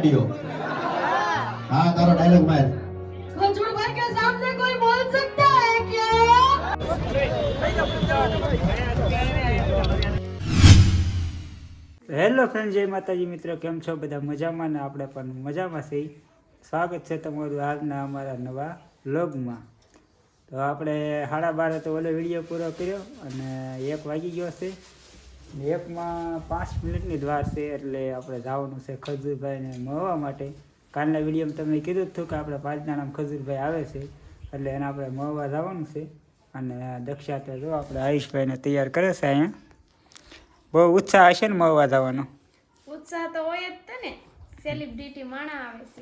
ગાડીઓ હા તારો ડાયલોગ માર खजूर भाई के सामने कोई बोल सकता है क्या હેલો ફ્રેન્ડ જય માતાજી મિત્રો કેમ છો બધા મજામાં ને આપણે પણ મજામાં છીએ સ્વાગત છે તમારું આજના અમારા નવા વ્લોગમાં તો આપણે સાડા બારે તો ઓલો વિડીયો પૂરો કર્યો અને એક વાગી ગયો છે ને એકમાં પાંચ મિનિટની જ વાર છે એટલે આપણે જવાનું છે ખજૂરભાઈને મળવા માટે. કાલના વિડીયોમાં તમે કીધું હતું કે આપણે પાંચનાણામાં ખજૂરભાઈ આવે છે એટલે એને આપણે મળવા જવાનું છે. અને દક્ષા તો જો આપણે હરીશભાઈને તૈયાર કરે છે અહીંયા. બહુ ઉત્સાહ હશે ને મળવા જવાનો? ઉત્સાહ તો હોય જ ને. સેલિબ્રિટી માણા આવે છે.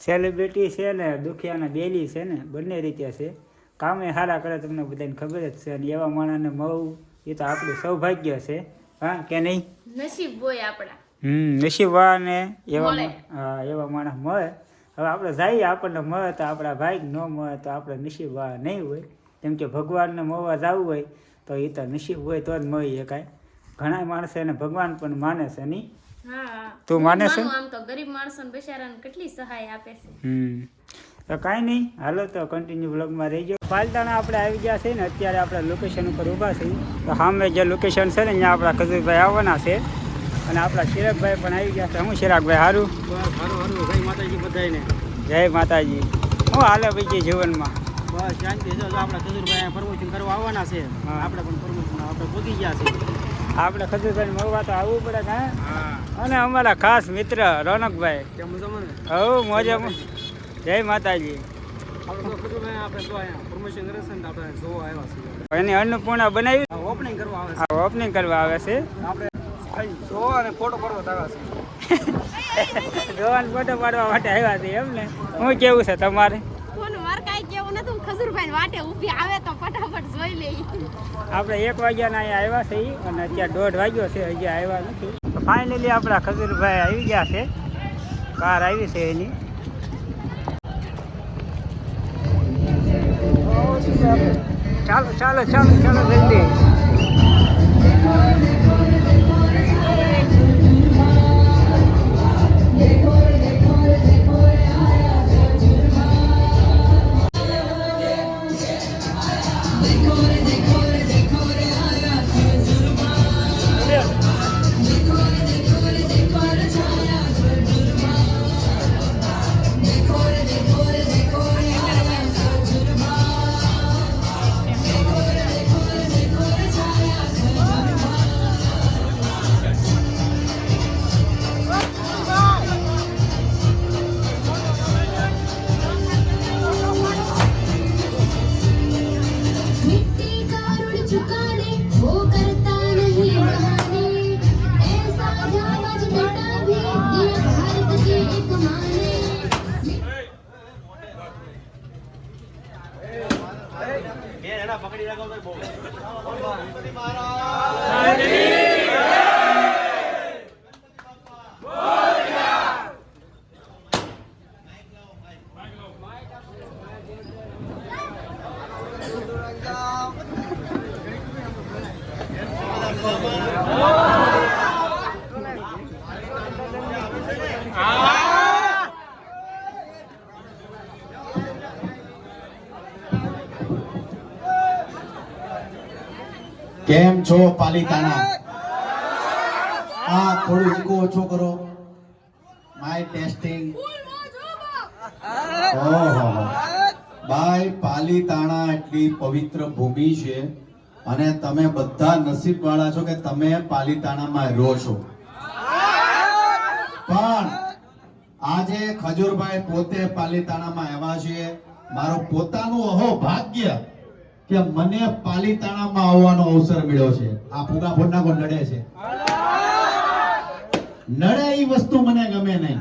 સેલિબ્રિટી છે ને દુખિયાના બેલી છે ને બંને રીતે છે. કામે સારા કરે તમને બધાને ખબર જ છે. અને એવા માણાને મળવું એ તો આપણું સૌભાગ્ય છે. હા કે નહીં? નસીબ હોય આપણા. હમ નસીબવા ને એવા હા એવા માણસ મળે. હવે આપણે જઈએ આપણને મળે તો આપણા ભાઈ ન મળે તો આપણે નસીબવા નહીં હોય. કેમ કે ભગવાનને મળવા જવું હોય તો એ તો નસીબ હોય તો જ મળી શકાય. ઘણા માણસો એને ભગવાન પણ માને છે નહીં. તું માને છે? આમ તો ગરીબ માણસોને બેચારાને કેટલી સહાય આપે છે. હમ. તો કાંઈ નહીં. હાલો તો કન્ટિન્યુ બ્લોગમાં રહી જાઓ પાલતાણા આપણે આવી ગયા છે ને અત્યારે આપણે લોકેશન ઉપર ઊભા છીએ તો સામે જે લોકેશન છે ને અહીંયા આપણા ખજુરભાઈ આવવાના છે. અને આપણા ચિરાગભાઈ પણ આવી ગયા છે. હું શિરાકભાઈ સારું જય માતાજી બધાયને. જય માતાજી. હું હાલે બીજી જીવનમાં? બસ શાંતિ. છે આપણા ખજૂરભાઈ પ્રમોશન કરવા આવવાના છે. આપણે પણ પ્રમોશન આપણે પહોંચી ગયા છે. આપણે ખજુરભાઈ મળવા તો આવવું પડે ને અને અમારા ખાસ મિત્ર રોનકભાઈ. હવ મોજામાં. જય માતાજી. ને એની અન્નપૂર્ણા બનાવી ઓપનિંગ કરવા આવે છે. ઓપનિંગ કરવા આવે છે. આપણે ફોટો પાડવા આવ્યા છે ફોટો પાડવા માટે આવ્યા છે એમ ને? હું કેવું છે તમારે? કોણ માર કાંઈ કેવું નથી હું ખજૂરભાઈ વાટે ઊભી આવે તો ફટાફટ આપણે એક વાગ્યાના અહીંયા આવ્યા છે અને અત્યારે દોઢ વાગ્યો છે હજી આવ્યા નથી. ફાઇનલી આપણા ખજૂરભાઈ આવી ગયા છે. કાર આવી છે એની. ચાલો ચાલો ચાલો ચાલો જલ્દી Thank you. કેમ છો પાલિતાના હા થોડું ઈગો ઓછો કરો. માય ટેસ્ટિંગ ઓહો. બાય પાલિતાણા એટલી પવિત્ર ભૂમિ છે અને તમે બધા નસીબવાળા છો કે તમે પાલિતાણામાં રહો છો. પણ આજે ખજૂરભાઈ પોતે પાલિતાણામાં આવ્યા છે મારું પોતાનું અહો ભાગ્ય કે મને પાલિતાણામાં આવવાનો અવસર મળ્યો છે. આ ફુગા ફોડના નડે છે? નડે એ વસ્તુ મને ગમે નહીં.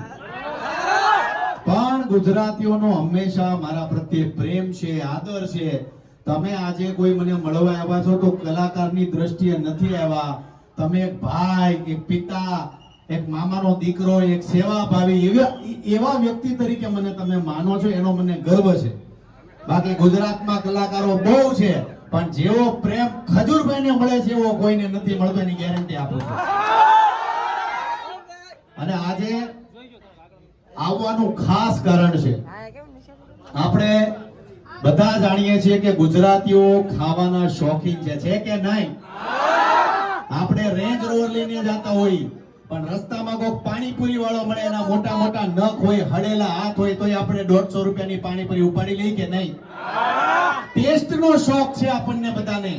પણ ગુજરાતીઓનો હંમેશા મારા પ્રત્યે પ્રેમ છે, આદર છે. તમે આજે કોઈ મને મળવા આવ્યા છો તો કલાકારની દ્રષ્ટિએ નથી આવ્યા. તમે એક ભાઈ, એક પિતા, એક મામાનો દીકરો, એક સેવા ભાવી એવા એવા વ્યક્તિ તરીકે મને તમે માનો છો, એનો મને ગર્વ છે. બાકી ગુજરાતમાં કલાકારો બહુ છે, પણ જેવો પ્રેમ ખજૂરભાઈને મળે છે, એવો કોઈને નથી મળતો, એની ગેરંટી આપું છું. અને આજે આવવાનું ખાસ કારણ છે. આપણે બધા જાણીએ છીએ કે ગુજરાતીઓ ખાવાના શોખીન છે કે નહીં? આપણે રેન્જ રોવર લઈને જતા હોય પણ રસ્તામાં કોઈક પાણીપુરી વાળો મળે, એના મોટા મોટા નખ હોય, હળેલા હાથ હોય, તોય આપણે દોઢસો રૂપિયાની પાણીપુરી ઉપાડી લઈ કે નહીં? ટેસ્ટ નો શોખ છે આપણને બધાને.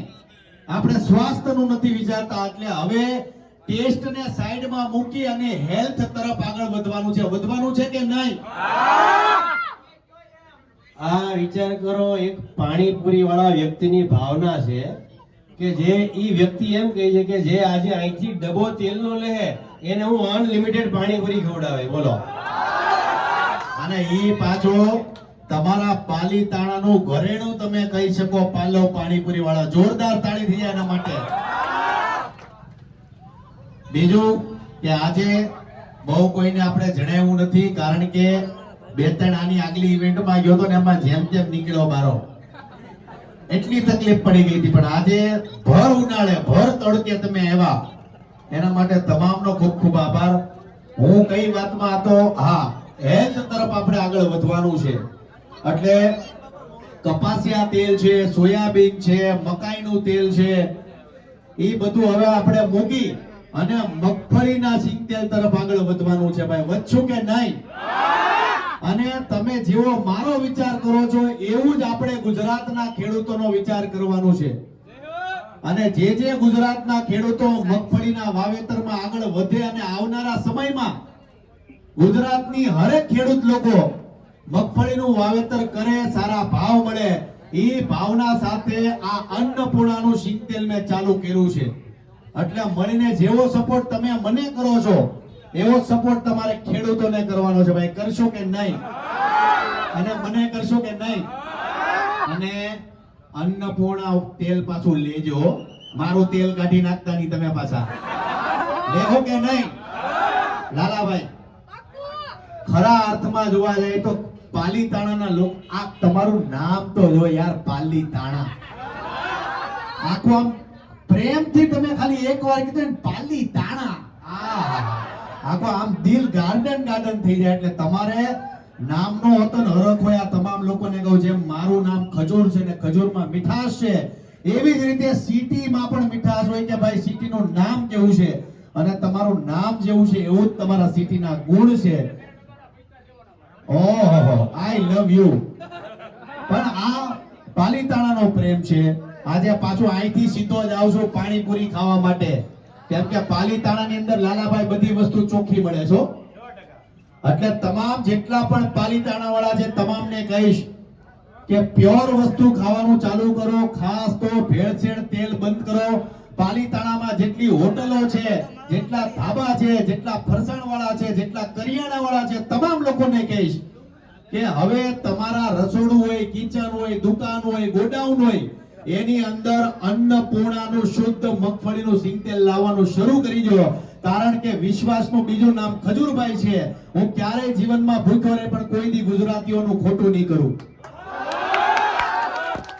આપણે સ્વાસ્થ્યનું નથી વિચારતા, એટલે હવે ટેસ્ટ ને સાઈડમાં મૂકી અને હેલ્થ તરફ આગળ વધવાનું છે. વધવાનું છે કે નહીં? આ વિચાર કરો, એક પાણીપુરી વાળા વ્યક્તિની ભાવના છે કે જે ઈ વ્યક્તિ એમ કહે છે કે જે આજે અહીંથી ડબો તેલનો લે એને હું અનલિમિટેડ પાણીપુરી ખવડાવે, બોલો. અને એ પાછો તમારા પાલીતાણાનું ઘરેણું તમે કહી શકો, પાલવ પાણીપુરી વાળા જોરદાર તાળી થઈ જાય એના માટે. બીજું કે આજે બહુ કોઈને આપણે જણાવ્યું નથી, કારણ કે બે ત્રણ આની આગલી ઇવેન્ટમાં ગયો તો ને એમાં જેમ તેમ નીકળ્યો બારો એટલી તકલીફ પડી ગઈ હતી, પણ આજે ભર ઉનાળે, ભર તડકે તમે આવ્યા. એના માટે તમામનો ખૂબ ખૂબ આભાર. હું કઈ વાતમાં હતો? હા, હેલ્થ તરફ આપણે આગળ વધવાનું છે. એટલે કપાસિયા તેલ છે, સોયાબીન છે, મકાઈનું તેલ છે, એ બધું હવે આપણે મૂકી અને મગફળીના સિંગ તેલ તરફ આગળ વધવાનું છે ભાઈ. વધશું કે નહીં? અને તમે જેવો મારો વિચાર કરો છો, એવું જ આપણે ગુજરાતના ખેડૂતોનો વિચાર કરવાનો છે. અને જે જે ગુજરાતના ખેડૂતો મગફળીના વાવેતરમાં આગળ વધે અને આવનારા સમયમાં ગુજરાતની હરેક ખેડૂત લોકો મગફળીનું વાવેતર કરે, સારા ભાવ મળે, એ ભાવના સાથે આ અન્નપૂર્ણાનું સિંગતેલ મેં ચાલુ કર્યું છે. એટલે મળીને જેવો સપોર્ટ તમે મને કરો છો, એવો સપોર્ટ તમારે ખેડૂતોને કરવાનો છે. ભાઈ, કરશો કે નહીં? અને મને કરશો કે નહીં? અને અન્નપૂર્ણા તેલ પાછું લેજો. મારું તેલ કાઢી નાખતા નહીં તમે પાછા. લેવો કે નહીં? લાલાભાઈ, ખરા અર્થમાં જોવા જાય તો પાલીતાણાના લોકો આ તમારું નામ તો જો યાર, પાલીતાણા. આખું આમ પ્રેમથી તમે ખાલી એક વાર કીધું ને, પાલીતાણા. આખો આમ દિલ ગાર્ડન ગાર્ડન થઈ જાય એટલે તમારે નામનો વતન હરખ હોય આ તમામ લોકોને કહું જેમ મારું નામ ખજૂર છે ને ખજૂરમાં મીઠાશ છે, એવી જ રીતે સિટીમાં પણ મીઠાશ હોય કે ભાઈ સિટીનું નામ કેવું છે? અને તમારું નામ જેવું છે એવું જ તમારા સિટીના ગુણ છે. ઓહો આઈ લવ યુ પણ આ પાલીતાણાનો પ્રેમ છે. આજે પાછો અહીંથી સીધો જ આવશું પાણીપુરી ખાવા માટે. કેમ કે પાલીતાણાની અંદર લાલાભાઈ બધી વસ્તુ ચોખ્ખી મળે છો એટલે તમામ જેટલા પણ પાલિતાણા વાળા છે, તમામને કહીશ કે પ્યોર વસ્તુ ખાવાનું ચાલુ કરો, ખાસ તો ભેળસેળ તેલ બંધ કરો. પાલિતાણામાં જેટલી હોટલો છે, જેટલા ધાબા છે, જેટલા ફરસાણ વાળા છે, જેટલા કરિયાણા વાળા છે, તમામ લોકોને કહીશ કે હવે તમારા રસોડું હોય, કિચન હોય, દુકાન હોય, ગોડાઉન હોય, એની અંદર અન્નપૂર્ણાનું શુદ્ધ મગફળીનું સિંગતેલ લાવવાનું શરૂ કરી દો. કારણ કે વિશ્વાસનું બીજું નામ ખજૂરભાઈ છે. હું ક્યારેય જીવનમાં ભૂખ્યો રહે પણ કોઈ દી ગુજરાતીઓનું ખોટું નહીં કરું.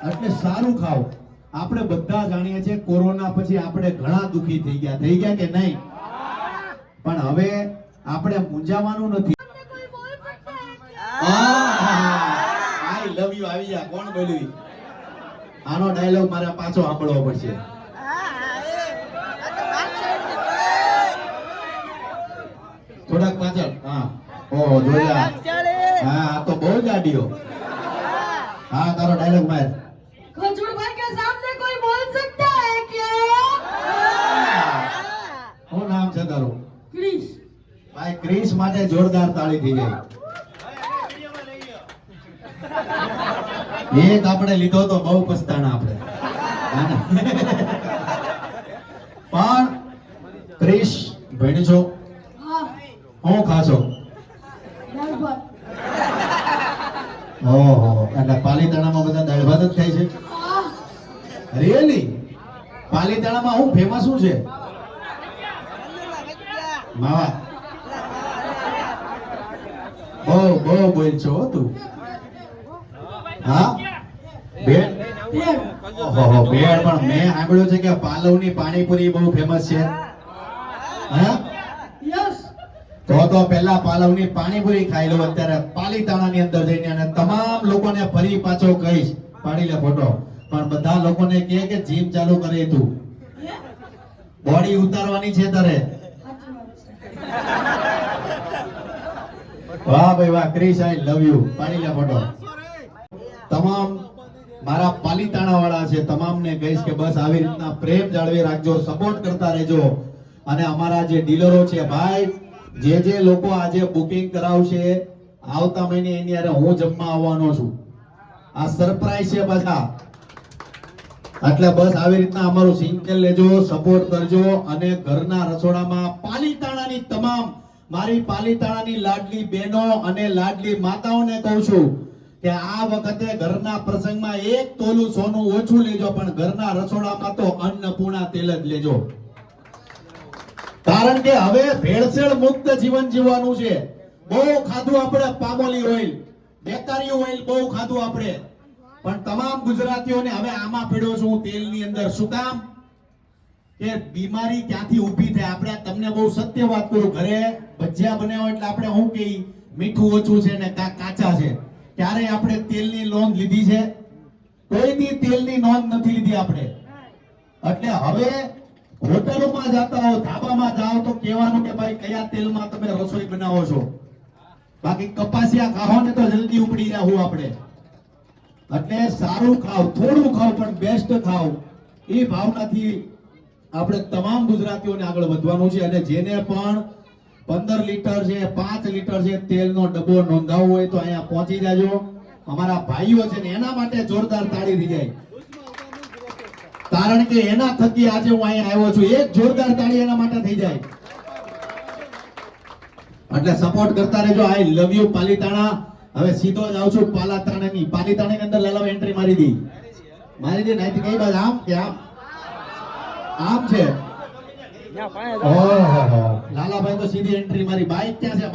એટલે સારું ખાઓ. આપણે બધા જાણીએ છીએ કોરોના પછી આપણે ઘણા દુખી થઈ ગયા. થઈ ગયા કે નહીં? પણ હવે આપણે મૂંઝાવાનું નથી. આઈ લવ યુ આવી જા. કોણ બોલ્યું? આનો ડાયલોગ મારા પાછો સાંભળવો પડશે. થોડાક પાછળ હા. ઓહો જોયા. હા તો બહુ ગાડીઓ હા. તારો ડાયલોગ માર. ખજૂર ભાઈ કે સામને કોઈ બોલ સકતા હે ક્યા શું નામ છે તારું? ક્રિશ. ભાઈ ક્રિશ માટે જોરદાર તાળી થઈ ગઈ એક આપણે લીધો તો બહુ પસ્તાણા આપણે. પણ ક્રિશ ભણજો. શું છે? માવા. બહુ બહુ બોલ છો તું. હા? ભેળ? ઓહો ભેળ પણ મેં સાંભળ્યું છે કે પાલવની પાણીપુરી બહુ ફેમસ છે. હા? તો તો પહેલા પાલવની પાણીપુરી ખાઈ લો અત્યારે પાલીતાણાની અંદર જઈને અને તમામ લોકોને ફરી પાછો કહીશ. પાડી લે ફોટો. પણ બધા લોકોને કહે કે જીમ ચાલુ કરે તું. બોડી ઉતારવાની છે તારે? વાહ ભાઈ વાહ, ક્રિશ આઈ લવ યુ પાડી લે ફોટો. તમામ મારા પાલીતાણા વાળા છે, તમામને કહીશ કે બસ આવી રીતના પ્રેમ જાળવી રાખજો સપોર્ટ કરતા રહેજો. અને અમારા જે ડીલરો છે, ભાઈ, જે જે લોકો આજે બુકિંગ કરાવશે, આવતા મહિને એની અરે હું જમવા આવવાનો છું. આ સરપ્રાઈઝ છે પાછા. એટલે બસ આવી રીતના અમારું સિંગલ લેજો સપોર્ટ કરજો અને ઘરના રસોડામાં પાલીતાણાની તમામ મારી પાલીતાણાની લાડલી બહેનો અને લાડલી માતાઓને કહું છું કે આ વખતે ઘરના પ્રસંગમાં એક તોલું સોનું ઓછું લેજો, પણ ઘરના રસોડામાં તો અન્નપૂર્ણા તેલ જ લેજો. કારણ કે હવે ભેળસેળ મુક્ત જીવન જીવવાનું છે. બહુ ખાધું આપણે પામોલી ઓઇલ, બેકારી ઓઇલ બહુ ખાધું આપણે. પણ તમામ ગુજરાતીઓને હવે આમાં પડ્યો છું હું તેલની અંદર શું કામ? કે બીમારી ક્યાંથી ઊભી થાય? આપણે તમને બહુ સત્ય વાત કરું. ઘરે ભજીયા બનાવો એટલે આપણે શું કહી મીઠું ઓછું છે ને કાચા છે? ક્યારે આપણે તેલની લોન લીધી છે? કોઈ દી તેલની નોંધ નથી લીધી આપણે? એટલે હવે હોટલોમાં જતા હો, ધાબામાં જાઓ તો કહેવાનું કે ભાઈ કયા તેલમાં તમે રસોઈ બનાવો છો? બાકી કપાસિયા ખાઓ ને તો જલ્દી ઉપડી જાવ આપણે. એટલે સારું ખાવ, થોડું ખાવ, પણ બેસ્ટ ખાવ, એ ભાવનાથી આપણે તમામ ગુજરાતીઓને આગળ વધવાનું છે. અને જેને પણ પંદર લીટર છે, પાંચ લીટર છે તેલનો ડબ્બો નોંધાવવો હોય તો અહીંયા પહોંચી જાજો. અમારા ભાઈઓ છે ને એના માટે જોરદાર તાળી થઈ જાય. કારણ કે એના થકી આજે હું અહીંયા આવ્યો છું. એક જોરદાર તાળી એના માટે થઈ જાય. એટલે સપોર્ટ કરતા રહેજો. I love you Palitana. હવે સીધો જ આવું છું પાલાતાણાની. પાલીતાણાની અંદર લાલાવ એન્ટ્રી મારી દી. મારી દી નહીં કઈ બાજુ? આમ કે આમ? આમ છે? લાલાભાઈ તો સીધી એન્ટ્રી મારી. બાઈક ક્યાં છે?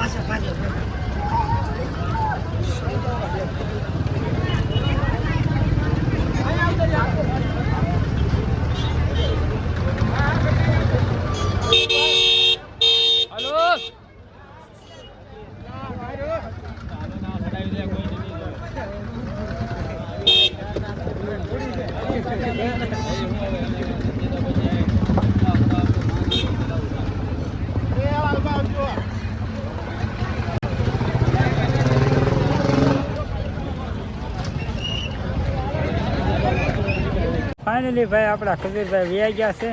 八九八千 ફાઇનલી ભાઈ આપણા ખજૂરભાઈ વ્યાઈ ગયા છે.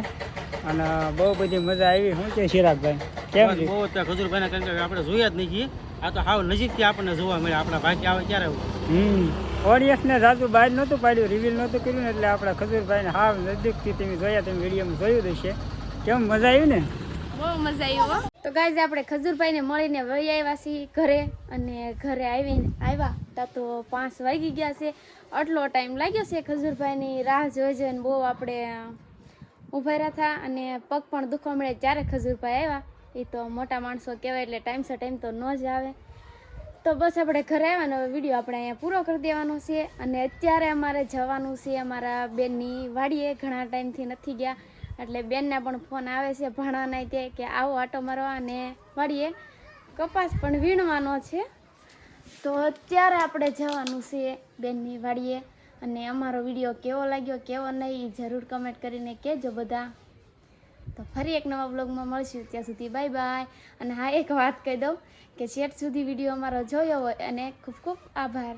અને બહુ બધી મજા આવી. શું છે ચિરાગભાઈ કેમ બહુ અત્યારે ખજૂરભાઈને કારણ કે આપણે જોયા જ નહીં આ તો હાવ નજીકથી આપણને જોવા મળે આપણા ભાગ્ય આવે ક્યારે હમ. ઓડિયન્સને જાજુ બહાર નહોતું પાડ્યું. રિવીલ નહોતું કર્યું ને એટલે આપણા ખજૂરભાઈને હાવ નજીકથી તમે જોયા તમે વિડીયોમાં જોયું હશે. કેમ મજા આવી ને? બહુ મજા આવી હો. તો ગાઈઝ આપણે ખજૂરભાઈને મળીને વહી આવ્યા છીએ ઘરે અને ઘરે આવીને આવ્યા. ત્યાં તો પાંચ વાગી ગયા છે. આટલો ટાઈમ લાગ્યો છે ખજૂરભાઈની રાહ જોઈ જોઈને બહુ આપણે ઊભા રહ્યા હતા અને પગ પણ દુખવા મળે ત્યારે ખજૂરભાઈ આવ્યા. એ તો મોટા માણસો કહેવાય એટલે ટાઈમસર ટાઈમ તો ન જ આવે. તો બસ આપણે ઘરે આવ્યા ને હવે વીડિયો આપણે અહીંયા પૂરો કરી દેવાનો છે. અને અત્યારે અમારે જવાનું છે અમારા બેનની વાડીએ. ઘણા ટાઈમથી નથી ગયા. એટલે બેનના પણ ફોન આવે છે ભણવાના તે કે આવો આટો મારવા અને વાડીએ. કપાસ પણ વીણવાનો છે. તો અત્યારે આપણે જવાનું છે બેનની વાડીએ. અને અમારો વીડિયો કેવો લાગ્યો, કેવો નહીં એ જરૂર કમેન્ટ કરીને કહેજો બધા. તો ફરી એક નવા બ્લોગમાં મળશું. ત્યાં સુધી બાય બાય અને હા, એક વાત કહી દઉં કે છેટ સુધી વીડિયો અમારો જોયો હોય અને ખૂબ ખૂબ આભાર.